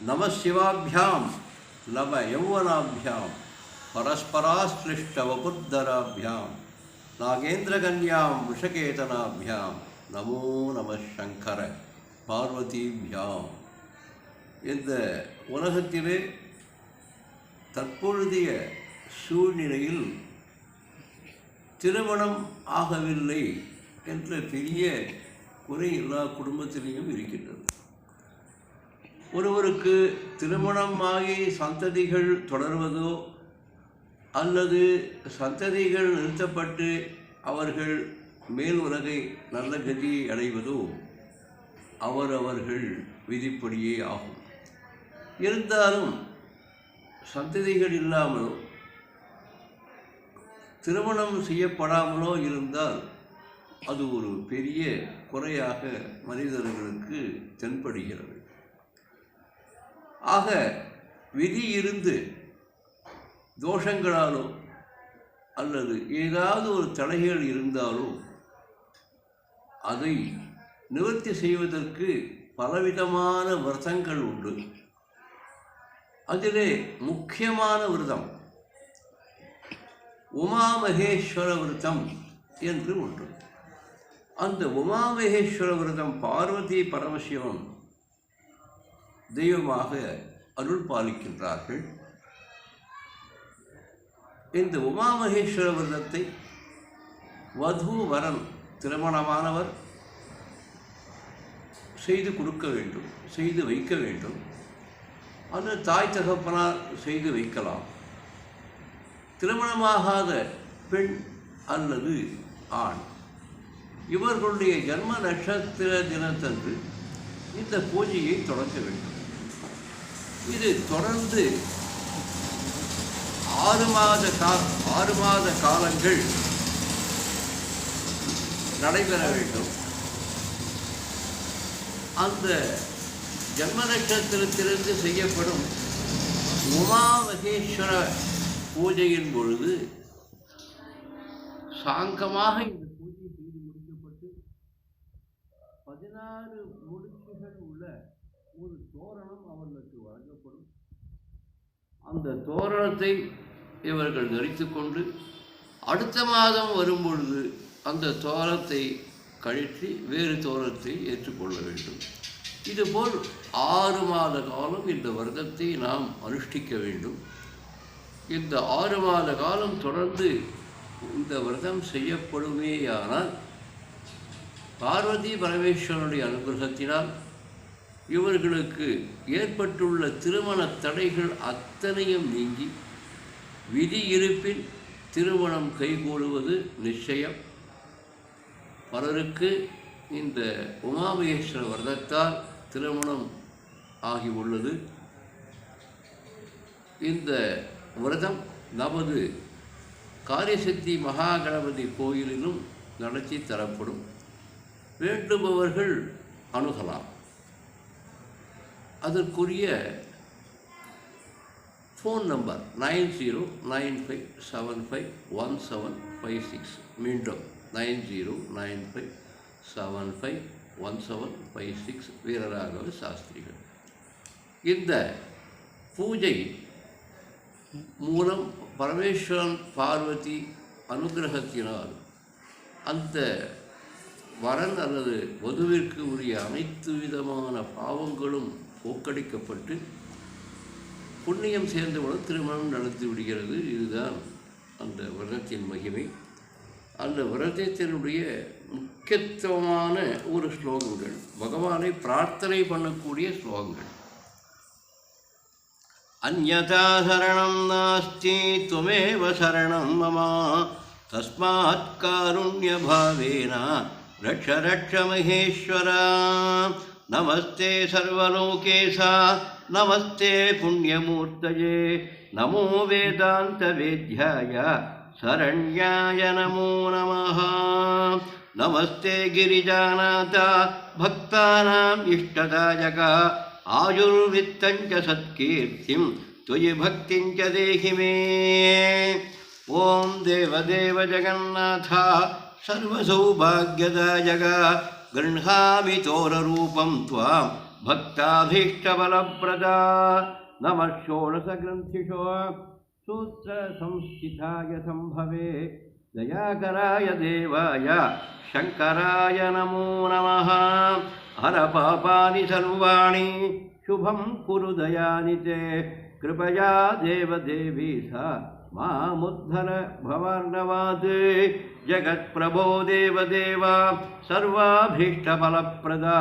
நமசிவாபியாம் நவ யௌவனாபியாம் பரஸ்பராஸ்லிஷ்டவபுத்தராபியாம் நாகேந்திரகன்யாம் விஷகேதனாபியாம் நமோ நம சங்கர பார்வதிபியாம் இந்த உலகத்திலே தற்பொழுதைய சூழ்நிலையில் திருமணம் ஆகவில்லை என்ற பெரிய குறை எல்லா குடும்பத்திலையும் இருக்கின்றது ஒருவருக்கு திருமணமாகி சந்ததிகள் தொடர்வதோ அல்லது சந்ததிகள் நிறுத்தப்பட்டு அவர்கள் மேல் உலகை நல்ல கதியை அடைவதோ அவரவர்கள் விதிப்படியே ஆகும். இருந்தாலும் சந்ததிகள் இல்லாமலோ திருமணம் செய்யப்படாமலோ இருந்தால் அது ஒரு பெரிய குறையாக மனிதர்களுக்கு தென்படுகிறது. ஆக விதி இருந்து தோஷங்களாலோ அல்லது ஏதாவது ஒரு தடைகள் இருந்தாலோ அதை நிவர்த்தி செய்வதற்கு பலவிதமான விரதங்கள் உண்டு. அதிலே முக்கியமான விரதம் உமாமகேஸ்வர விரதம் என்று ஒன்று அந்த உமாமகேஸ்வர விரதம் பார்வதி பரமசிவம் தெய்வமாக அருள் பாலிக்கின்றார்கள் இந்த உமாமகேஸ்வர விரதத்தை வது வரன் திருமணமானவர் செய்து கொடுக்க வேண்டும் செய்து வைக்க வேண்டும். அது தாய் தகப்பனார் செய்து வைக்கலாம். திருமணமாகாத பெண் அல்லது ஆண். இவர்களுடைய ஜன்ம நட்சத்திர தினத்தன்று இந்த பூஜையை தொடங்க வேண்டும். இது தொடர்ந்து ஆறு மாத கா ஆறு மாத காலங்கள் நடைபெற வேண்டும். அந்த ஜன்ம நட்சத்திரத்திலிருந்து செய்யப்படும் உமாமகேஸ்வர பூஜையின் பொழுது சாங்கமாக இந்த பூஜை செய்து முடிக்கப்பட்டு பதினாறு முடிச்சுகள் உள்ள ஒரு தோரணம் அவர்களுக்கு வழங்கப்படும். அந்த தோரணத்தை இவர்கள் தரித்து கொண்டு அடுத்த மாதம் வரும்பொழுது அந்த தோரத்தை கழற்றி வேறு தோரத்தை ஏற்றுக்கொள்ள வேண்டும். இதுபோல் ஆறு மாத காலம் இந்த விரதத்தை நாம் அனுஷ்டிக்க வேண்டும். இந்த ஆறு மாத காலம் தொடர்ந்து இந்த விரதம் செய்யப்படுமேயானால் பார்வதி பரமேஸ்வரனுடைய அனுகிரகத்தினால் இவர்களுக்கு ஏற்பட்டுள்ள திருமண தடைகள் அத்தனையும் நீங்கி விதி இருப்பின் திருமணம் கைகூடுவது நிச்சயம். பலருக்கு இந்த உமாமகேஸ்வர விரதத்தால் திருமணம் ஆகி உள்ளது இந்த விரதம் நமது காரியசக்தி மகாகணபதி கோயிலிலும் நடத்தி தரப்படும். வேண்டுபவர்கள் அணுகலாம். அதற்குரிய phone number nine zero nine five seven five one seven five six மீண்டும் nine zero nine five seven five one seven five six Veeraraghava சாஸ்திரிகள். இந்த பூஜை மூலம் பரமேஸ்வரன் பார்வதி அனுகிரகத்தினால் அந்த வரல் அல்லது வதுவிற்கு உரிய அனைத்து விதமான பாவங்களும் போக்கடிக்கப்பட்டு புண்ணியம் சேர்ந்தவுடன் திருமணம் நடத்தி விடுகிறது. இதுதான் அந்த விரதத்தின் மகிமை. அந்த விரதத்தினுடைய முக்கியத்துவமான ஒரு ஸ்லோகங்கள். பகவானை பிரார்த்தனை பண்ணக்கூடிய ஸ்லோகங்கள். அந்யதா சரணம் நாஸ்தி துமேவ சரணம் மமா தஸ்மாத் காருண்யபாவேனா. रक्ष रक्ष महेश्वर, नमस्ते सर्वलोकेशा, नमस्ते पुण्यमूर्तये, नमो वेदान्तवेद्याय, शरण्याय नमो नमः। नमस्ते गिरिजानाथ भक्तानाम् इष्टदायक सत्कीर्तिं, त्वयि भक्तिं देहि मे। ॐ देवदेव जगन्नाथ सर्वसौभाग्यदायक। गृह्णामि तोररूपं त्वां भक्ताधीष्टबलप्रदा नमः षोडशग्रन्थिषु। सूत्रसंस्थिताय सम्भवे। दयाकराय देवाय। शङ्कराय नमो नमः। हरपापानि सर्वाणि शुभं कुरु दयानि ते। कृपया देवदेवी सा मामुद्धर भवार्णवात् जगत्प्रभो देवदेव, सर्वाभीष्टफलप्रदा।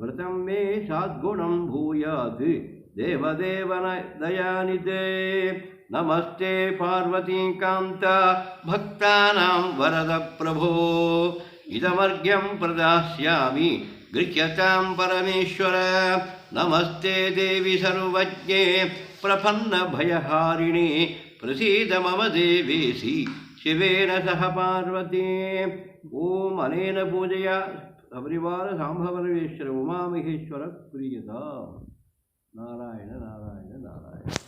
व्रतं मे साद्गुणं भूयात्। देवदेवन दयानिते नमस्ते पार्वतीकान्त भक्तानां वरदप्रभो इदमर्घ्यं प्रदास्यामि गृह्यतां परमेश्वर। नमस्ते देवि सर्वज्ञे, प्रपन्नभयहारिणे। प्रसीद मम देवेसि शिवेन सह पार्वती ओम अनेन पूजया। सपरिवारसाम्भवरवेश्वर उमामहेश्वर प्रियता नारायण नारायण नारायण।